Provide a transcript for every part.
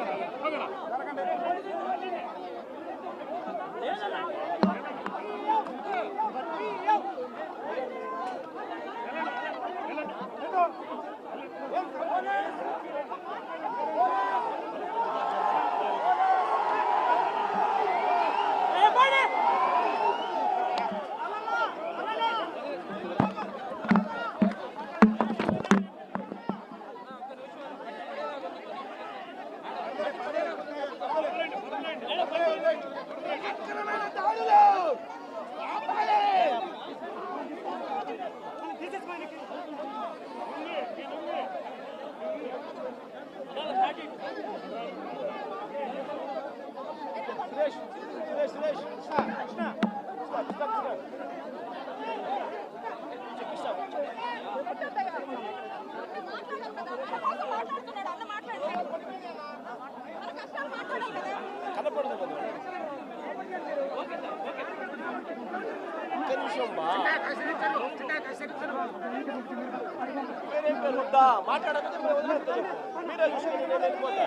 ఒక్క నిమిషం మాట్లాడకపోతే మీరు వదిలేస్తాం నేను వెళ్ళిపోతా.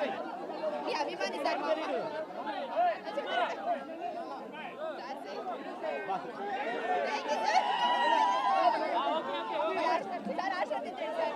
పైకెత్తి. మీ అభిమాని సార్ మా అమ్మ. Thank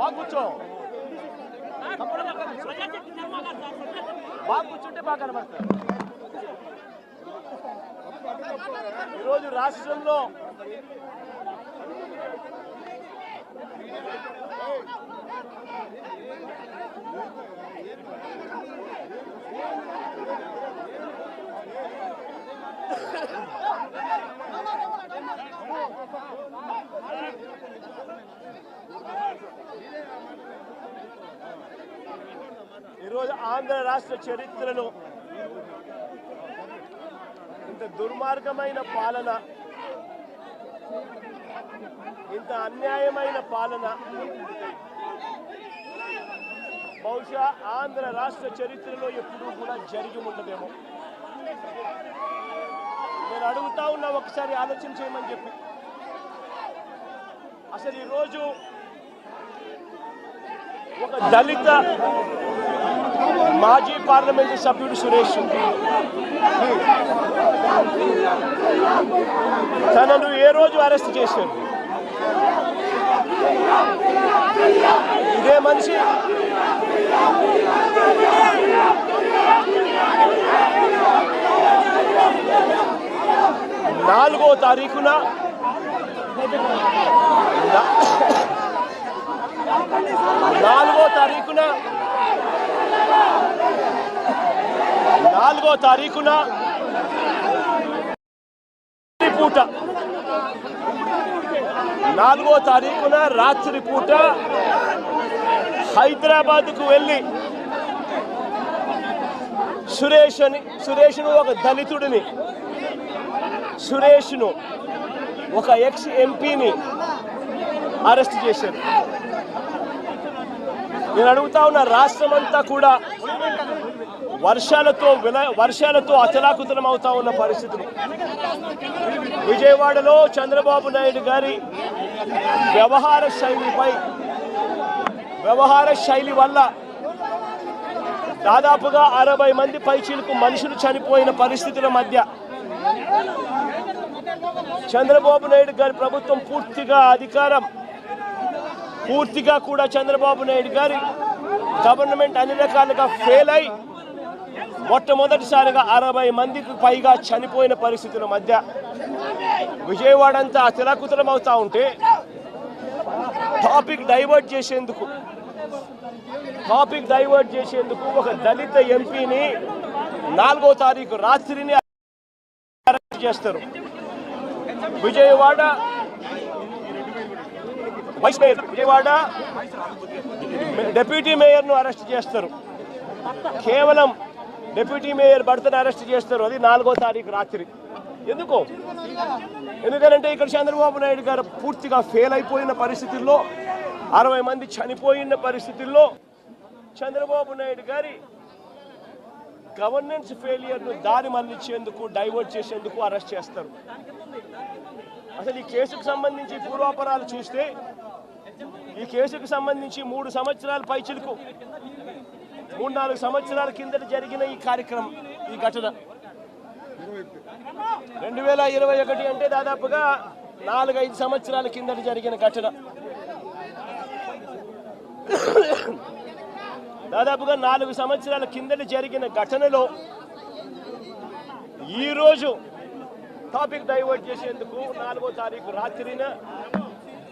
బాగా కూర్చో. బాగా కూర్చుంటే బాగా కనబడతారు. ఈరోజు రాష్ట్రంలో ఈరోజు ఆంధ్ర రాష్ట్ర చరిత్రలో ఇంత దుర్మార్గమైన పాలన ఇంత అన్యాయమైన పాలన బహుశా ఆంధ్ర రాష్ట్ర చరిత్రలో ఎప్పుడూ కూడా జరిగి ఉండదేమో. నేను అడుగుతా ఉన్నా ఒకసారి ఆలోచన చేయమని చెప్పి. అసలు ఈరోజు ఒక దళిత మాజీ పార్లమెంటు సభ్యుడు సురేష్ తనను ఏ రోజు అరెస్ట్ చేశారు? ఇదే మనిషి? నాలుగో తారీఖున నాలుగో తారీఖున. నాలుగో తారీఖున. రాత్రి పూట నాలుగో తారీఖున రాత్రి పూట హైదరాబాద్కు వెళ్ళి సురేష్ అని సురేష్ను ఒక దళితుడిని సురేష్ను ఒక ఎక్స్ ఎంపీని అరెస్ట్ చేశారు. నేను అడుగుతా ఉన్న రాష్ట్రం అంతా కూడా వర్షాలతో విల వర్షాలతో అచలాకుతలం అవుతా ఉన్న పరిస్థితులు విజయవాడలో చంద్రబాబు నాయుడు గారి వ్యవహార శైలిపై వ్యవహార శైలి వల్ల దాదాపుగా అరవై మంది పైచీలకు మనుషులు చనిపోయిన పరిస్థితుల మధ్య చంద్రబాబు నాయుడు గారి ప్రభుత్వం పూర్తిగా అధికారం పూర్తిగా కూడా చంద్రబాబు నాయుడు గారి గవర్నమెంట్ అన్ని రకాలుగా ఫెయిల్ అయి మొట్టమొదటిసారిగా అరవై మందికి పైగా చనిపోయిన పరిస్థితుల మధ్య విజయవాడ అంతా అతలాకుతలం అవుతా ఉంటే టాపిక్ డైవర్ట్ చేసేందుకు టాపిక్ డైవర్ట్ చేసేందుకు ఒక దళిత ఎంపీని నాలుగో తారీఖు రాత్రిని అరెస్ట్ చేస్తారు. Vijayawada vice mayor Vijayawada. Deputy మేయర్ను arrest చేస్తారు. కేవలం డెప్యూటీ మేయర్ భర్తను అరెస్ట్ చేస్తారు. అది నాలుగో తారీఖు రాత్రి. ఎందుకు? ఎందుకంటే ఇక్కడ చంద్రబాబు నాయుడు గారు పూర్తిగా ఫెయిల్ అయిపోయిన పరిస్థితుల్లో అరవై మంది చనిపోయిన పరిస్థితుల్లో చంద్రబాబు నాయుడు గారి గవర్నెన్స్ ఫెయిలియర్ను దారి మళ్ళించేందుకు డైవర్ట్ చేసేందుకు అరెస్ట్ చేస్తారు. అసలు ఈ కేసుకు సంబంధించి పూర్వాపరాలు చూస్తే ఈ కేసుకు సంబంధించి మూడు సంవత్సరాల పైచిలకు మూడు నాలుగు సంవత్సరాల కిందట జరిగిన ఈ కార్యక్రమం ఈ ఘటన. రెండు వేల ఇరవై ఒకటి అంటే దాదాపుగా నాలుగైదు సంవత్సరాల కిందట జరిగిన ఘటన. దాదాపుగా నాలుగు సంవత్సరాల కిందట జరిగిన ఘటనలో ఈరోజు టాపిక్ డైవర్ట్ చేసేందుకు నాలుగో తారీఖు రాత్రిన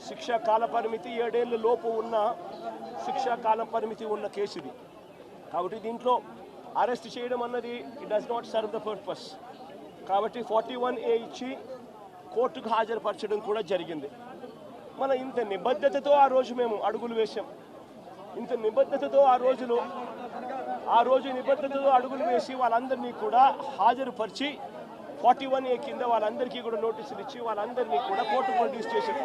శిక్ష కాల పరిమితి ఏడేళ్ళ లోపు ఉన్న శిక్షా కాల పరిమితి ఉన్న కేసు ఇది కాబట్టి దీంట్లో అరెస్ట్ చేయడం అన్నది it does not serve the purpose కాబట్టి ఫార్టీ వన్ ఏ ఇచ్చి కోర్టుకు హాజరుపరచడం కూడా జరిగింది. మన ఇంత నిబద్ధతతో ఆ రోజు మేము అడుగులు వేశాం. ఇంత నిబద్ధతతో ఆ రోజులో ఆ రోజు నిబద్ధతతో అడుగులు వేసి వాళ్ళందరినీ కూడా హాజరుపరిచి ఫార్టీ వన్ ఏ కింద వాళ్ళందరికీ కూడా నోటీసులు ఇచ్చి వాళ్ళందరినీ కూడా కోర్టు ప్రొడ్యూస్ చేశారు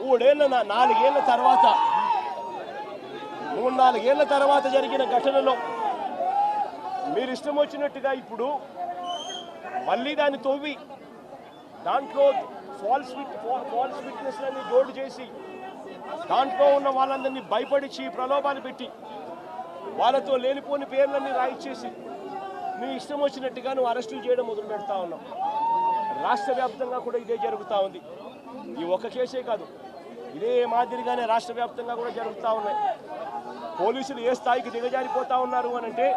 మూడేళ్ళ నాలుగేళ్ళ తర్వాత మూడు నాలుగేళ్ళ తర్వాత జరిగిన ఘటనలో మీరు ఇష్టం వచ్చినట్టుగా ఇప్పుడు మళ్ళీ దాన్ని తవ్వి దాంట్లో ఫాల్స్ విట్ ఫాల్స్ విట్నెస్లన్నీ జోడు చేసి దాంట్లో ఉన్న వాళ్ళందరినీ భయపడిచి ప్రలోభాలు పెట్టి వాళ్ళతో లేనిపోని పేర్లన్నీ రాయిచ్చేసి నీ ఇష్టం వచ్చినట్టుగా నువ్వు అరెస్టులు చేయడం మొదలు పెడతా ఉన్నావు. రాష్ట్ర వ్యాప్తంగా కూడా ఇదే జరుగుతూ ఉంది. ఈ ఒక్క కేసే కాదు. ఇదే మాదిరిగానే రాష్ట్ర వ్యాప్తంగా కూడా జరుగుతూ ఉన్నాయి. పోలీసులు ఏ స్థాయికి దిగజారిపోతా ఉన్నారు అని అంటే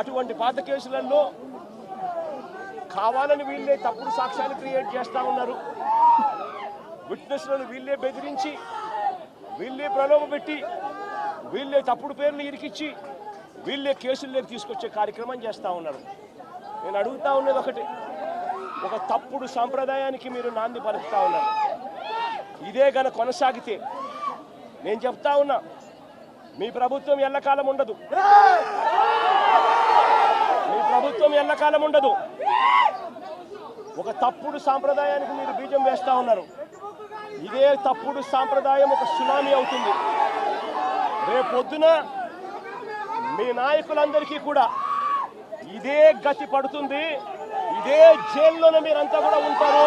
అటువంటి పాత కేసులలో కావాలని వీళ్ళే తప్పుడు సాక్ష్యాలు క్రియేట్ చేస్తూ ఉన్నారు. విట్నెస్లను వీళ్ళే బెదిరించి వీళ్ళే ప్రలోభ పెట్టి వీళ్ళే తప్పుడు పేర్లు ఇరికిచ్చి వీళ్ళే కేసుల్లోకి తీసుకొచ్చే కార్యక్రమం చేస్తూ ఉన్నారు. నేను అడుగుతా ఉన్నది ఒకటి ఒక తప్పుడు సాంప్రదాయానికి మీరు నాంది పలుకుతా ఉన్నారు. ఇదే గన కొనసాగితే నేను చెప్తా ఉన్నా మీ ప్రభుత్వం ఎల్లకాలం ఉండదు. మీ ప్రభుత్వం ఎల్లకాలం ఉండదు. ఒక తప్పుడు సాంప్రదాయానికి మీరు బీజం వేస్తా ఉన్నారు. ఇదే తప్పుడు సాంప్రదాయం ఒక సునామీ అవుతుంది. రేపొద్దున మీ నాయకులందరికీ కూడా ఇదే గతి పడుతుంది. ఇదే జైల్లోనే మీరంతా కూడా ఉంటారు.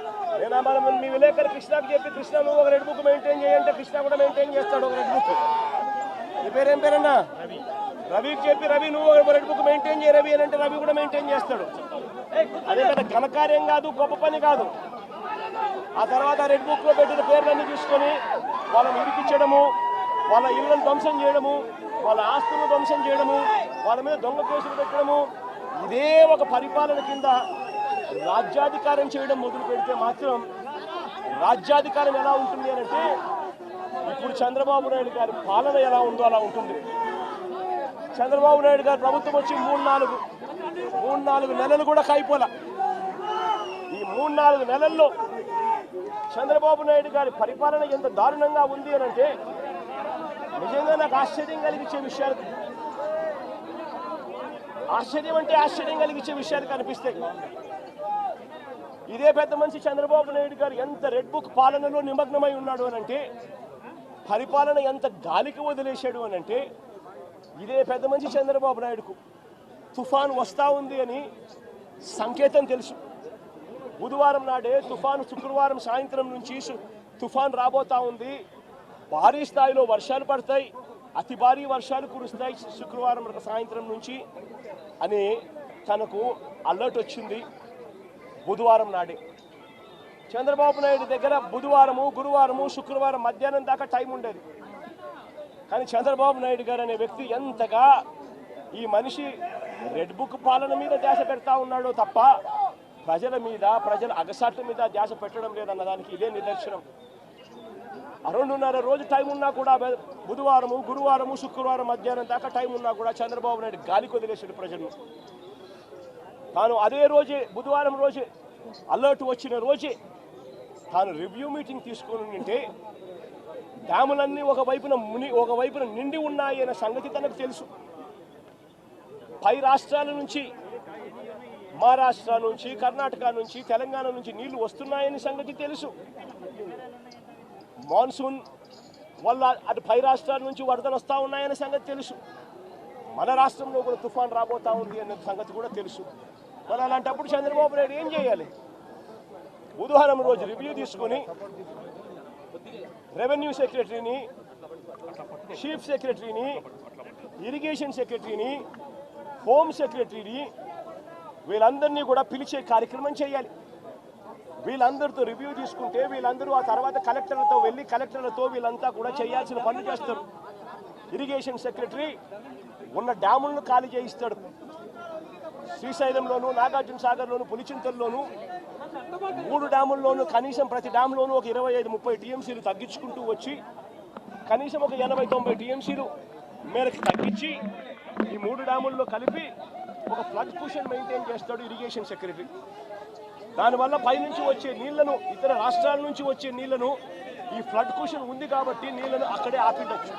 నేను మనం మీ విలేకరు కృష్ణకి చెప్పి కృష్ణ నువ్వు ఒక రెడ్ బుక్ మెయింటైన్ చేయంటే కృష్ణ కూడా మెయింటైన్ చేస్తాడు ఒక రెడ్ బుక్ నీ పేరేం పేరన్నా? రవికి చెప్పి రవి నువ్వు ఒక రెడ్ బుక్ మెయింటైన్ చేయ రవి అని అంటే రవి కూడా మెయింటైన్ చేస్తాడు. అదే పెద్ద ఘనకార్యం కాదు గొప్ప పని కాదు. ఆ తర్వాత రెడ్ బుక్లో పెట్టిన పేర్లన్నీ తీసుకొని వాళ్ళని ఇరికించడము వాళ్ళ ఇళ్ళను ధ్వంసం చేయడము వాళ్ళ ఆస్తులను ధ్వంసం చేయడము వాళ్ళ మీద దొంగ కేసులు పెట్టడము ఇదే ఒక పరిపాలన కింద రాజ్యాధికారం చేయడం మొదలు పెడితే మాత్రం రాజ్యాధికారం ఎలా ఉంటుంది అని అంటే ఇప్పుడు చంద్రబాబు నాయుడు గారి పాలన ఎలా ఉందో అలా ఉంటుంది. చంద్రబాబు నాయుడు గారు ప్రభుత్వం వచ్చి మూడు నాలుగు మూడు నాలుగు నెలలు కూడా కాయిపోలా. ఈ మూడు నాలుగు నెలల్లో చంద్రబాబు నాయుడు గారి పరిపాలన ఎంత దారుణంగా ఉంది అని అంటే నిజంగా నాకు ఆశ్చర్యం కలిగించే విషయాలు ఆశ్చర్యం అంటే ఆశ్చర్యం కలిగించే విషయాలు కనిపిస్తాయి. ఇదే పెద్ద మనిషి చంద్రబాబు నాయుడు గారు ఎంత రెడ్ బుక్ పాలనలో నిమగ్నమై ఉన్నాడు అని అంటే పరిపాలన ఎంత గాలికి వదిలేశాడు అని అంటే ఇదే పెద్ద మనిషి చంద్రబాబు నాయుడుకు తుఫాన్ వస్తూ ఉంది అని సంకేతం తెలుసు. బుధవారం నాడే తుఫాను శుక్రవారం సాయంత్రం నుంచి తుఫాన్ రాబోతా ఉంది. భారీ స్థాయిలో వర్షాలు పడతాయి. అతి భారీ వర్షాలు కురుస్తాయి శుక్రవారం సాయంత్రం నుంచి అని తనకు అలర్ట్ వచ్చింది. బుధవారం నాడే. చంద్రబాబు నాయుడు దగ్గర బుధవారము గురువారము శుక్రవారం మధ్యాహ్నం దాకా టైం ఉండేది. కానీ చంద్రబాబు నాయుడు గారు అనే వ్యక్తి ఎంతగా ఈ మనిషి రెడ్ బుక్ పాలన మీద ధ్యాస పెడతా ఉన్నాడో తప్ప ప్రజల మీద ప్రజల అగసాట్ల మీద ధ్యాస పెట్టడం లేదన్న దానికి ఇదే నిదర్శనం. ఆ రెండున్నర రోజు టైం ఉన్నా కూడా బుధవారము గురువారము శుక్రవారం మధ్యాహ్నం దాకా టైం ఉన్నా కూడా చంద్రబాబు నాయుడు గాలికి వదిలేసాడు ప్రజలను. తాను అదే రోజే బుధవారం రోజే అలర్ట్ వచ్చిన రోజే తాను రివ్యూ మీటింగ్ తీసుకొని ఉంటే డ్యాములన్నీ ఒకవైపున ముని ఒకవైపున నిండి ఉన్నాయి అనే సంగతి తనకు తెలుసు. పై రాష్ట్రాల నుంచి మహారాష్ట్ర నుంచి కర్ణాటక నుంచి తెలంగాణ నుంచి నీళ్ళు వస్తున్నాయని సంగతి తెలుసు. మాన్సూన్ వల్ల అటు పై రాష్ట్రాల నుంచి వరదలు వస్తూ ఉన్నాయనే సంగతి తెలుసు. మన రాష్ట్రంలో కూడా తుఫాన్ రాబోతా ఉంది అనే సంగతి కూడా తెలుసు. మరి అలాంటప్పుడు చంద్రబాబు నాయుడు ఏం చేయాలి? బుధవారం రోజు రివ్యూ తీసుకొని రెవెన్యూ సెక్రటరీని చీఫ్ సెక్రటరీని ఇరిగేషన్ సెక్రటరీని హోమ్ సెక్రటరీని వీళ్ళందరినీ కూడా పిలిచే కార్యక్రమం చేయాలి. వీళ్ళందరితో రివ్యూ తీసుకుంటే వీళ్ళందరూ ఆ తర్వాత కలెక్టర్లతో వెళ్ళి కలెక్టర్లతో వీళ్ళంతా కూడా చేయాల్సిన పనులు చేస్తారు. ఇరిగేషన్ సెక్రటరీ ఉన్న డ్యాములను ఖాళీ చేయిస్తాడు. శ్రీశైలంలోను నాగార్జున సాగర్లోను పులిచింతల్లోను మూడు డ్యాముల్లోనూ కనీసం ప్రతి డ్యామ్లోనూ ఒక ఇరవై ఐదు ముప్పై టీఎంసీలు తగ్గించుకుంటూ వచ్చి కనీసం ఒక ఎనభై తొంభై టీఎంసీలు మేరకు తగ్గించి ఈ మూడు డ్యాముల్లో కలిపి ఒక ఫ్లడ్ కుషన్ మెయింటైన్ చేస్తాడు ఇరిగేషన్ సెక్రటరీ. దానివల్ల పైనుంచి వచ్చే నీళ్ళను ఇతర రాష్ట్రాల నుంచి వచ్చే నీళ్ళను ఈ ఫ్లడ్ కుషన్ ఉంది కాబట్టి నీళ్ళను అక్కడే ఆపిండొచ్చు.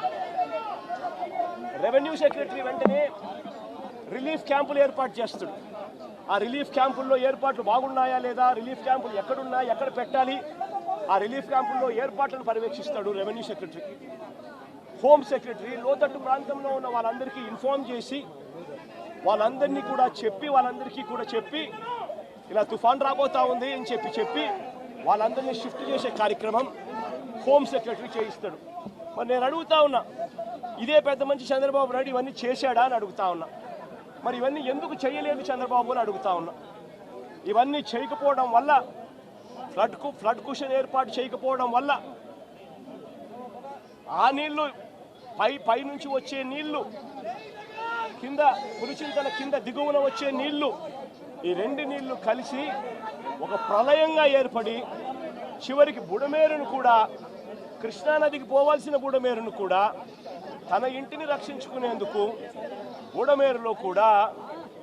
రెవెన్యూ సెక్రటరీ వెంటనే రిలీఫ్ క్యాంపులు ఏర్పాటు చేస్తాడు ఆ రిలీఫ్ క్యాంపుల్లో ఏర్పాట్లు బాగున్నాయా లేదా? రిలీఫ్ క్యాంపులు ఎక్కడున్నాయి ఎక్కడ పెట్టాలి? ఆ రిలీఫ్ క్యాంపుల్లో ఏర్పాట్లను పర్యవేక్షిస్తాడు రెవెన్యూ సెక్రటరీ. హోమ్ సెక్రటరీ లోతట్టు ప్రాంతంలో ఉన్న వాళ్ళందరికీ ఇన్ఫార్మ్ చేసి వాళ్ళందరినీ కూడా చెప్పి వాళ్ళందరికీ కూడా చెప్పి ఇలా తుఫాన్ రాబోతా ఉంది అని చెప్పి చెప్పి వాళ్ళందరినీ షిఫ్ట్ చేసే కార్యక్రమం హోమ్ సెక్రటరీ చేయిస్తాడు. మరి నేను అడుగుతా ఉన్నా ఇదే పెద్ద మంచి చంద్రబాబు నాయుడు ఇవన్నీ చేశాడా అని అడుగుతా ఉన్నా. మరి ఇవన్నీ ఎందుకు చేయలేదు చంద్రబాబు అని అడుగుతా ఉన్నా. ఇవన్నీ చేయకపోవడం వల్ల ఫ్లడ్కు ఫ్లడ్ కుషన్ ఏర్పాటు చేయకపోవడం వల్ల ఆ నీళ్ళు పై పై నుంచి వచ్చే నీళ్ళు కింద పులిచింతల కింద దిగువన వచ్చే నీళ్ళు ఈ రెండు నీళ్ళు కలిసి ఒక ప్రళయంగా ఏర్పడి చివరికి బుడమేరును కూడా కృష్ణానదికి పోవాల్సిన బుడమేరును కూడా తన ఇంటిని రక్షించుకునేందుకు బుడమేరులో కూడా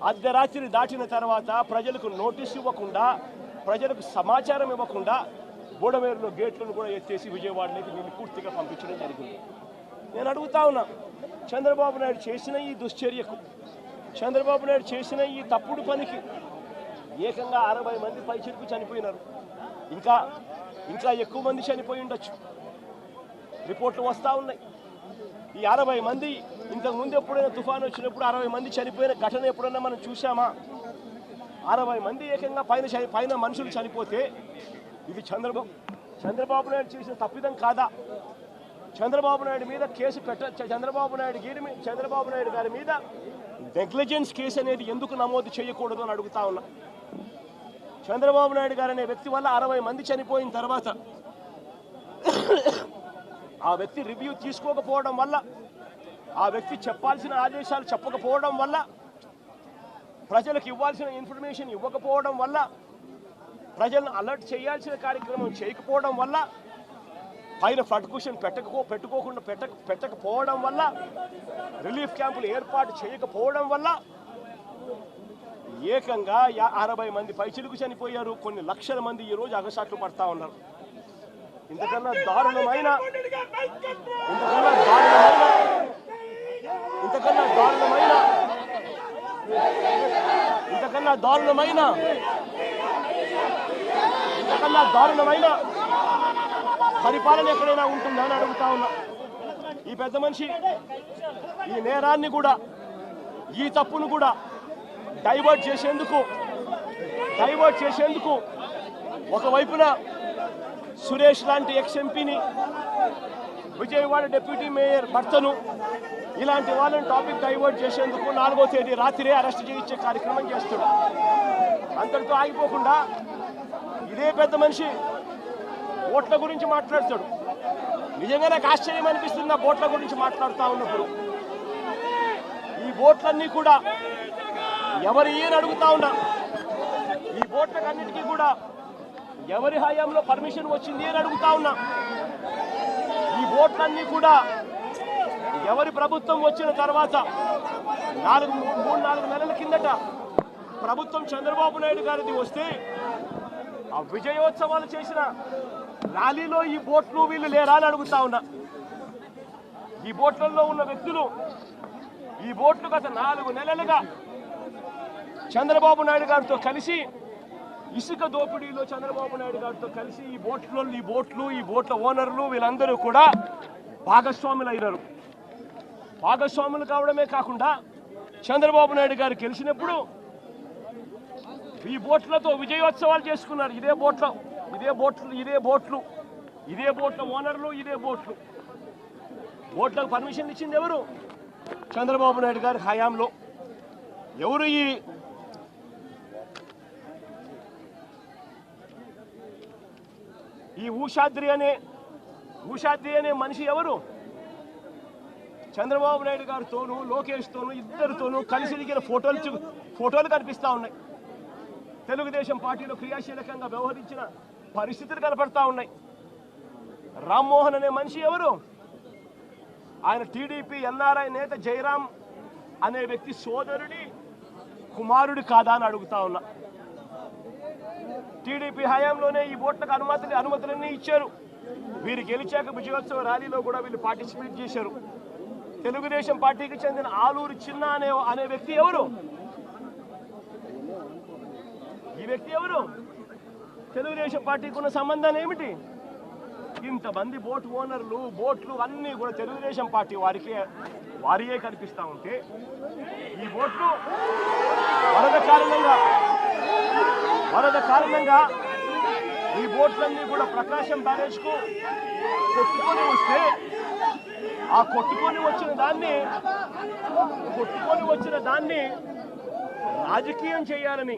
అర్ధరాత్రి దాటిన తర్వాత ప్రజలకు నోటీస్ ఇవ్వకుండా ప్రజలకు సమాచారం ఇవ్వకుండా బూడమేరులో గేట్లను కూడా ఎత్తేసి విజయవాడలోకి వీళ్ళు పూర్తిగా పంపించడం జరిగింది. నేను అడుగుతా ఉన్నా చంద్రబాబు నాయుడు చేసిన ఈ దుశ్చర్యకు చంద్రబాబు నాయుడు చేసిన ఈ తప్పుడు పనికి ఏకంగా అరవై మంది పైచెరుకు చనిపోయినారు. ఇంకా ఇంకా ఎక్కువ మంది చనిపోయి ఉండొచ్చు. రిపోర్ట్లు వస్తూ ఉన్నాయి. ఈ అరవై మంది ఇంతకు ముందు ఎప్పుడైనా తుఫాన్ వచ్చినప్పుడు అరవై మంది చనిపోయిన ఘటన ఎప్పుడైనా మనం చూసామా అరవై మంది ఏకంగా పైన పైన మనుషులు చనిపోతే ఇది చంద్రబాబు చంద్రబాబు నాయుడు చేసిన తప్పిదం కాదా? చంద్రబాబు నాయుడు మీద కేసు పెట్ట చంద్రబాబు నాయుడు గారి చంద్రబాబు నాయుడు గారి మీద నెగ్లిజెన్స్ కేసు అనేది ఎందుకు నమోదు చేయకూడదు అని అడుగుతా ఉన్నా. చంద్రబాబు నాయుడు గారు అనే వ్యక్తి వల్ల అరవై మంది చనిపోయిన తర్వాత ఆ వ్యక్తి రివ్యూ తీసుకోకపోవడం వల్ల ఆ వ్యక్తి చెప్పాల్సిన ఆదేశాలు చెప్పకపోవడం వల్ల ప్రజలకు ఇవ్వాల్సిన ఇన్ఫర్మేషన్ ఇవ్వకపోవడం వల్ల ప్రజలను అలర్ట్ చేయాల్సిన కార్యక్రమం చేయకపోవడం వల్ల పైన ఫ్లడ్ క్వశ్చన్ పెట్టకపో పెట్టుకోకుండా పెట్టక పెట్టకపోవడం వల్ల రిలీఫ్ క్యాంపులు ఏర్పాటు చేయకపోవడం వల్ల ఏకంగా యా- అరవై మంది పైచిలుకు చనిపోయారు కొన్ని లక్షల మంది ఈ రోజు అగసాట్లు పడతా ఉన్నారు. ఇంతకన్నా దారుణమైన ఇంతకన్నా దారుణమైన ఇంతకన్నా దారుణమైన ఇంతకన్నా దారుణమైన ఇంతకన్నా దారుణమైన పరిపాలన ఎక్కడైనా ఉంటుందా అని అడుగుతా ఉన్నా. ఈ పెద్ద మనిషి ఈ నేరాన్ని కూడా ఈ తప్పును కూడా డైవర్ట్ చేసేందుకు డైవర్ట్ చేసేందుకు ఒకవైపున సురేష్ లాంటి ఎక్స్ ఎంపీని విజయవాడ డిప్యూటీ మేయర్ భర్తను ఇలాంటి వాళ్ళని టాపిక్ డైవర్ట్ చేసేందుకు నాలుగో తేదీ రాత్రే అరెస్ట్ చేయించే కార్యక్రమం చేస్తున్నాడు అంతటితో ఆగిపోకుండా ఇదే పెద్ద మనిషి ఓట్ల గురించి మాట్లాడతాడు. నిజంగా నాకు ఆశ్చర్యం అనిపిస్తుంది ఆ ఓట్ల గురించి మాట్లాడుతూ ఉన్నప్పుడు. ఈ ఓట్లన్నీ కూడా ఎవరు ఏని అడుగుతా ఉన్నా ఈ ఓట్లకన్నిటికీ కూడా ఎవరి హయాంలో పర్మిషన్ వచ్చింది అని అడుగుతా ఉన్నా. ఈ ఓట్లన్నీ కూడా ఎవరి ప్రభుత్వం వచ్చిన తర్వాత నాలుగు మూడు నాలుగు నెలల కిందట ప్రభుత్వం చంద్రబాబు నాయుడు గారిది వస్తే ఆ విజయోత్సవాలు చేసిన ర్యాలీలో ఈ బోట్లు వీళ్ళు లేరా అని అడుగుతా ఉన్నా. ఈ బోట్లలో ఉన్న వ్యక్తులు ఈ బోట్లు గత నాలుగు నెలలుగా చంద్రబాబు నాయుడు గారితో కలిసి ఇసుక దోపిడీలో చంద్రబాబు నాయుడు గారితో కలిసి ఈ బోట్లో ఈ బోట్లు ఈ బోట్ల ఓనర్లు వీళ్ళందరూ కూడా భాగస్వాములు అయినారు. భాగస్వాములు కావడమే కాకుండా చంద్రబాబు నాయుడు గారు గెలిచినప్పుడు ఈ బోట్లతో విజయోత్సవాలు చేసుకున్నారు. ఇదే బోట్ల ఇదే బోట్లు ఇదే బోట్లు ఇదే బోట్ల ఓనర్లు ఇదే బోట్లు. బోట్లకు పర్మిషన్ ఇచ్చింది ఎవరు? చంద్రబాబు నాయుడు గారి హయాంలో. ఎవరు ఈ ఈ ఊషాద్రి అనే ఊషాద్రి అనే మనిషి ఎవరు? చంద్రబాబు నాయుడు గారితోనూ లోకేష్తోనూ ఇద్దరితోనూ కలిసి దిగిన ఫోటోలు ఫోటోలు కనిపిస్తా ఉన్నాయి. తెలుగుదేశం పార్టీలో క్రియాశీలకంగా వ్యవహరించిన పరిస్థితులు కనపడతా ఉన్నాయి. రామ్మోహన్ అనే మనిషి ఎవరు? ఆయన టీడీపీ ఎన్ఆర్ఐ నేత జయరాం అనే వ్యక్తి సోదరుడి కుమారుడి కాదా అని అడుగుతా ఉన్నా. టీడీపీ హయాంలోనే ఈ ఓట్లకు అనుమతులు అనుమతులన్నీ ఇచ్చారు. వీరు గెలిచాక విజయోత్సవ ర్యాలీలో కూడా వీళ్ళు పార్టిసిపేట్ చేశారు. తెలుగుదేశం పార్టీకి చెందిన ఆలూరు చిన్న అనే అనే వ్యక్తి ఎవరు? ఈ వ్యక్తి ఎవరు? తెలుగుదేశం పార్టీకి ఉన్న సంబంధాలు ఏమిటి? ఇంతమంది బోట్ ఓనర్లు బోట్లు అన్నీ కూడా తెలుగుదేశం పార్టీ వారికే వారియే కనిపిస్తా ఉంటే ఈ బోట్లు వరద కారణంగా వరద కారణంగా ఈ బోట్లన్నీ కూడా ప్రకాశం బ్యారేజ్కు కొట్టుకొని వస్తే ఆ కొట్టుకొని వచ్చిన దాన్ని కొట్టుకొని వచ్చిన దాన్ని రాజకీయం చేయాలని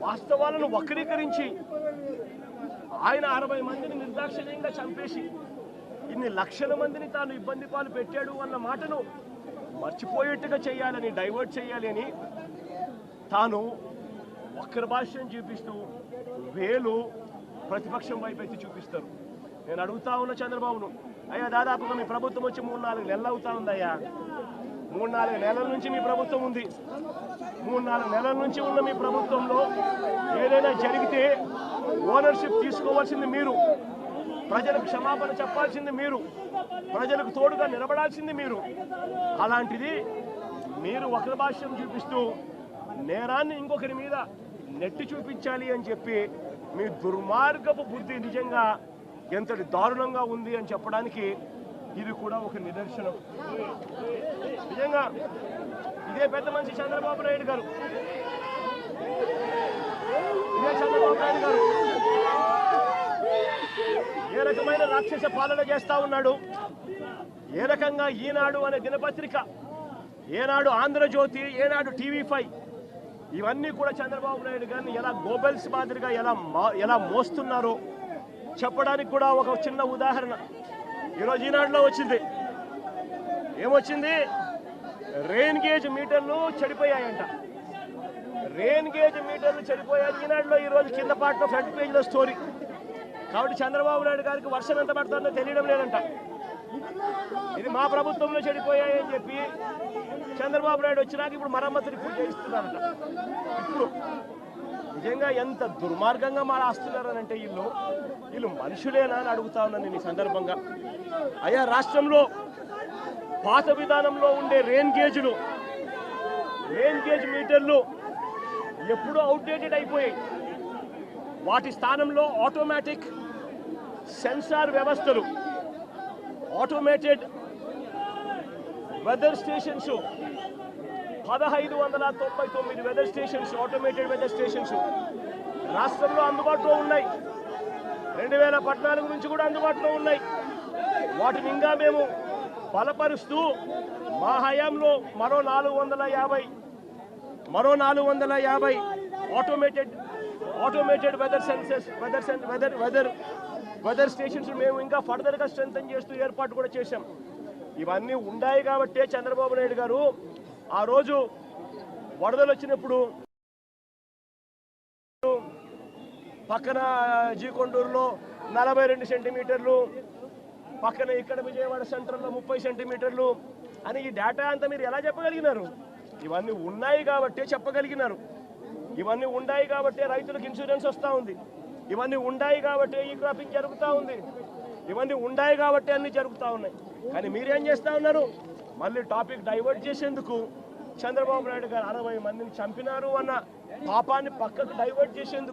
వాస్తవాలను వక్రీకరించి ఆయన అరవై మందిని నిర్దాక్షిణ్యంగా చంపేసి ఇన్ని లక్షల మందిని తాను ఇబ్బంది పాలు పెట్టాడు అన్న మాటను మర్చిపోయేట్టుగా చేయాలని డైవర్ట్ చేయాలి అని తాను వక్ర భాష్యం చూపిస్తూ వేలు ప్రతిపక్షం వైపు ఎత్తి చూపిస్తారు. నేను అడుగుతా ఉన్న చంద్రబాబును అయ్యా దాదాపుగా మీ ప్రభుత్వం వచ్చి మూడు నాలుగు నెలలు అవుతా ఉందయ్యా మూడు నాలుగు నెలల నుంచి మీ ప్రభుత్వం ఉంది. మూడు నాలుగు నెలల నుంచి ఉన్న మీ ప్రభుత్వంలో ఏదైనా జరిగితే ఓనర్షిప్ తీసుకోవాల్సింది మీరు. ప్రజలకు క్షమాపణ చెప్పాల్సింది మీరు. ప్రజలకు తోడుగా నిలబడాల్సింది మీరు. అలాంటిది మీరు వక్ర భాష్యం చూపిస్తూ నేరాన్ని ఇంకొకరి మీద నెట్టి చూపించాలి అని చెప్పి మీ దుర్మార్గపు బుద్ధి నిజంగా ఎంతటి దారుణంగా ఉంది అని చెప్పడానికి ఇది కూడా ఒక నిదర్శనం. నిజంగా ఇదే పెద్ద మనిషి చంద్రబాబు నాయుడు గారు. ఇదే చంద్రబాబు నాయుడు గారు. ఏ రకమైన రాక్షస పాలన చేస్తా ఉన్నాడు? ఏ రకంగా ఈనాడు అనే దినపత్రిక ఏనాడు ఆంధ్రజ్యోతి ఏనాడు టీవీ ఫైవ్ ఇవన్నీ కూడా చంద్రబాబు నాయుడు గారిని ఎలా గోబెల్స్ మాదిరిగా ఎలా ఎలా మోస్తున్నారో చెప్పడానికి కూడా ఒక చిన్న ఉదాహరణ. ఈరోజు ఈనాడులో వచ్చింది. ఏమొచ్చింది? రెయిన్ గేజ్ మీటర్లు చెడిపోయాయంట. రెయిన్ గేజ్ మీటర్లు చెడిపోయాయి. ఈనాడులో ఈరోజు కింద పాటలో ఫ్రంట్ పేజీలో స్టోరీ కాబట్టి చంద్రబాబు నాయుడు గారికి వర్షం ఎంత పడుతుందో తెలియడం లేదంట. ఇది మా ప్రభుత్వంలో చెడిపోయాయి అని చెప్పి చంద్రబాబు నాయుడు వచ్చినాక ఇప్పుడు మరమ్మతులు ఇప్పుడు చేయిస్తున్నారంట ఇప్పుడు నిజంగా ఎంత దుర్మార్గంగా మా అంటే వీళ్ళు వీళ్ళు మనుషులేనా అని అడుగుతా ఉన్నాను నేను ఈ సందర్భంగా. అయ్యా రాష్ట్రంలో పాత విధానంలో ఉండే రెయిన్ గేజ్లు రెయిన్ గేజ్ మీటర్లు ఎప్పుడూ అవుట్డేటెడ్ అయిపోయాయి. వాటి స్థానంలో ఆటోమేటిక్ సెన్సార్ వ్యవస్థలు ఆటోమేటెడ్ వెదర్ స్టేషన్స్ పదహైదు వందల తొంభై తొమ్మిది weather stations automated weather stations రాష్ట్రంలో అందుబాటులో ఉన్నాయి. రెండు వేల పద్నాలుగు నుంచి కూడా అందుబాటులో ఉన్నాయి. వాటిని ఇంకా మేము బలపరుస్తూ మా హయాంలో మరో నాలుగు వందల యాభై మరో నాలుగు వందల యాభై automated automated weather sensors weather సెన్ weather weather weather stations మేము ఇంకా ఫర్దర్గా స్ట్రెంగ్ చేస్తూ ఏర్పాటు కూడా చేశాం. ఇవన్నీ ఉన్నాయి కాబట్టే చంద్రబాబు నాయుడు గారు ఆ రోజు వరదలు వచ్చినప్పుడు పక్కన జీకొండూరులో నలభై రెండు సెంటీమీటర్లు పక్కన ఇక్కడ విజయవాడ సెంటర్లో ముప్పై సెంటీమీటర్లు అని ఈ డేటా అంతా మీరు ఎలా చెప్పగలిగినారు? ఇవన్నీ ఉన్నాయి కాబట్టి చెప్పగలిగినారు. ఇవన్నీ ఉన్నాయి కాబట్టి రైతులకు ఇన్సూరెన్స్ వస్తూ ఉంది. ఇవన్నీ ఉన్నాయి కాబట్టి ఈ క్రాపింగ్ జరుగుతూ ఉంది. ఇవన్నీ ఉన్నాయి కాబట్టి అన్ని జరుగుతూ ఉన్నాయి. కానీ మీరేం చేస్తా ఉన్నారు? మళ్ళీ టాపిక్ డైవర్ట్ చేసేందుకు చంద్రబాబు నాయుడు గారు అరవై మందిని చంపినారు అన్న పాపాన్ని పక్కకు డైవర్ట్ చేసేందుకు